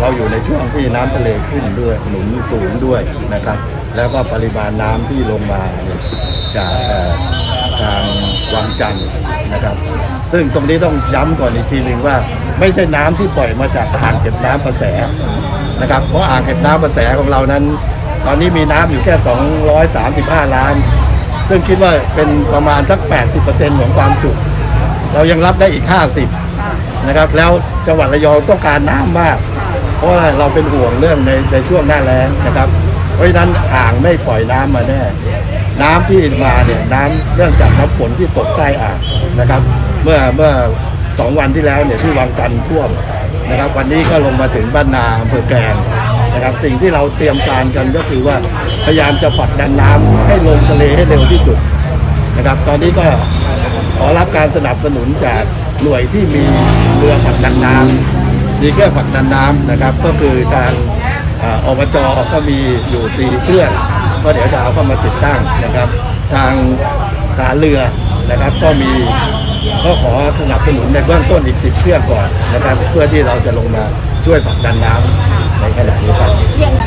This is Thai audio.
เราอยู่ในช่วงที่น้ำทะเลขึ้นด้วยหนุนสูงด้วยนะครับ แล้วก็ปริมาณน้ำที่ลงมาจากทางวังจันทร์นะครับ ซึ่งตรงนี้ต้องย้ำก่อนอีกทีหนึ่งว่า ไม่ใช่น้ำที่ปล่อยมาจากอ่างเก็บน้ำประแสนะครับ เพราะอ่างเก็บน้ำประแสของเรานั้น ตอนนี้มีน้ำอยู่แค่ 235 ล้าน ซึ่งคิดว่าเป็นประมาณสัก 80%ของความจุเรายังรับได้อีก 50 นะครับ แล้วจังหวัดระยองต้องการน้ำมาก เพราะว่าเราเป็นห่วงเรื่องในในช่วงหน้าแล้งนะครับ เพราะฉะนั้นอ่างไม่ปล่อยน้ำมาแน่ น้ำที่มาเนี่ยน้ำเนื่องจากน้ำฝนที่ตกใต้อ่างนะครับ เมื่อเมื่อสองวันที่แล้วเนี่ยที่วังจันท่วมนะครับ วันนี้ก็ลงมาถึงบ้านนาอำเภอแกลงนะครับ สิ่งที่เราเตรียมการกันก็คือว่าพยายามจะผลักดันน้ำให้ลงทะเลให้เร็วที่สุดนะครับ ตอนนี้ก็ขอรับการสนับสนุนจากหน่วยที่มีเรือผลักดันน้ำ มีเครื่องผลักดันน้ำนะครับ ก็คือทางอ่าอบจก็มีอยู่สี่เครื่องก็เดี๋ยวจะเอาเข้ามาติดตั้งนะครับ ทางฐานเรือนะครับ ก็มีก็ขอสนับสนุนในเบื้องต้นอีกสิบเครื่องก่อนนะครับ เพื่อที่เราจะลงมาช่วยผลักดันน้ำในขณะนี้ครับ